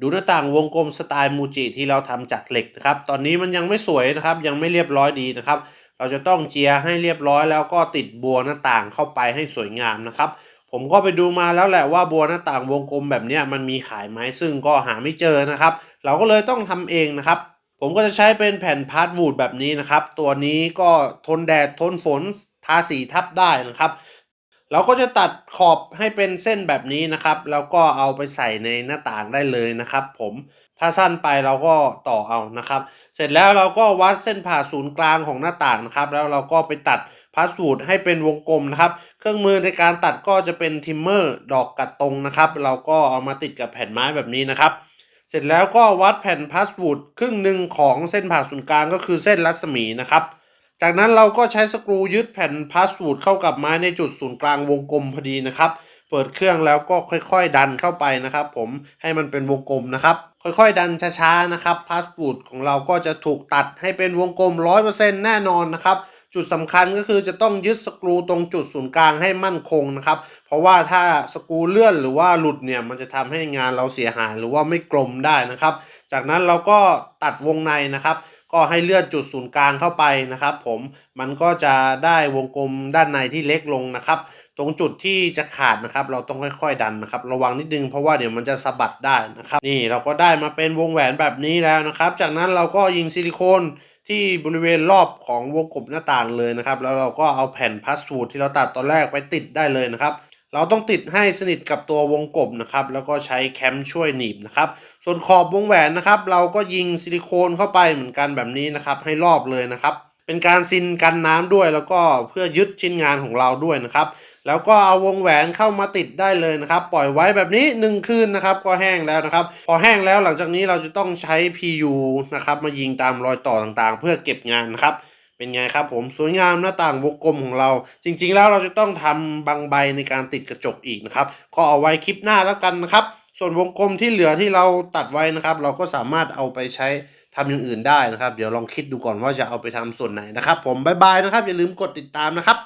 ดูหน้าต่างวงกลมสไตล์มูจิที่เราทำจากเหล็กนะครับ ตอนนี้มันยังไม่สวยนะครับ ยังไม่เรียบร้อยดีนะครับ เราจะต้องเจียให้เรียบร้อยแล้วก็ติดบัวหน้าต่างเข้าไปให้สวยงามนะครับ ผมก็ไปดูมาแล้วแหละว่าบัวหน้าต่างวงกลมแบบนี้มันมีขายไหมซึ่งก็หาไม่เจอนะครับ เราก็เลยต้องทำเองนะครับ ผมก็จะใช้เป็นแผ่นพาร์ทวูดแบบนี้นะครับ ตัวนี้ก็ทนแดดทนฝนทาสีทับได้นะครับ เราก็จะตัดขอบให้เป็นเส้นแบบนี้นะครับ แล้วก็เอาไปใส่ในหน้าต่างได้เลยนะครับ ผมถ้าสั้นไปเราก็ต่อเอานะครับ เสร็จแล้วเราก็วัดเส้นผ่าศูนย์กลางของหน้าต่างนะครับ แล้วเราก็ไปตัดพาสวูดให้เป็นวงกลมนะครับ เครื่องมือในการตัดก็จะเป็นทิมเมอร์ดอกกัดตรงนะครับ เราก็เอามาติดกับแผ่นไม้แบบนี้นะครับ เสร็จแล้วก็วัดแผ่นพาสวูดครึ่งหนึ่งของเส้นผ่าศูนย์กลางก็คือเส้นรัศมีนะครับ จากนั้นเราก็ใช้สกรูยึดแผ่นพาสวูดเข้ากับไม้ในจุดศูนย์กลางวงกลมพอดีนะครับ เปิดเครื่องแล้วก็ค่อยๆ ดันเข้าไปนะครับ ผมให้มันเป็นวงกลมนะครับ ค่อยๆ ดันช้าๆนะครับพาสวูดของเราก็จะถูกตัดให้เป็นวงกลม 100%แน่นอนนะครับจุดสำคัญก็คือจะต้องยึดสกรูตรงจุดศูนย์กลางให้มั่นคงนะครับ เพราะว่าถ้าสกรูเลื่อนหรือว่าหลุดเนี่ยมันจะทำให้งานเราเสียหายหรือว่าไม่กลมได้นะครับ จากนั้นเราก็ตัดวงในนะครับ ก็ให้เลื่อนจุดศูนย์กลางเข้าไปนะครับ ผมมันก็จะได้วงกลมด้านในที่เล็กลงนะครับ ตรงจุดที่จะขาดนะครับ เราต้องค่อยๆดันนะครับ ระวังนิดนึงเพราะว่าเดี๋ยวมันจะสะบัดได้นะครับ นี่เราก็ได้มาเป็นวงแหวนแบบนี้แล้วนะครับ จากนั้นเราก็ยิงซิลิโคนที่บริเวณรอบของวงกบหน้าต่างเลยนะครับ แล้วเราก็เอาแผ่นพลาสติกที่เราตัดตอนแรกไปติดได้เลยนะครับ เราต้องติดให้สนิทกับตัววงกบนะครับ แล้วก็ใช้แคมช่วยหนีบนะครับ ส่วนขอบวงแหวนนะครับ เราก็ยิงซิลิโคนเข้าไปเหมือนกันแบบนี้นะครับ ให้รอบเลยนะครับ เป็นการซินกันน้ำด้วย แล้วก็เพื่อยึดชิ้นงานของเราด้วยนะครับ แล้วก็เอาวงแหวนเข้ามาติดได้เลยนะครับ ปล่อยไว้แบบนี้ 1 คืนนะครับ ก็แห้งแล้วนะครับ พอแห้งแล้วหลังจากนี้เราจะต้องใช้ PU นะครับ มายิงตามรอยต่อต่างๆ เพื่อเก็บงานนะครับ เป็นไงครับผมสวยงามหน้าต่างวงกลมของเรา จริง ๆ แล้วเราจะต้องทำบางใบในการติดกระจกอีกนะครับ ก็เอาไว้คลิปหน้าแล้วกันนะครับ ส่วนวงกลมที่เหลือที่เราตัดไว้นะครับ เราก็สามารถเอาไปใช้ทำอย่างอื่นได้นะครับ เดี๋ยวลองคิดดูก่อนว่าจะเอาไปทำส่วนไหนนะครับ ผมบายบายนะครับอย่าลืมกดติดตามนะครับ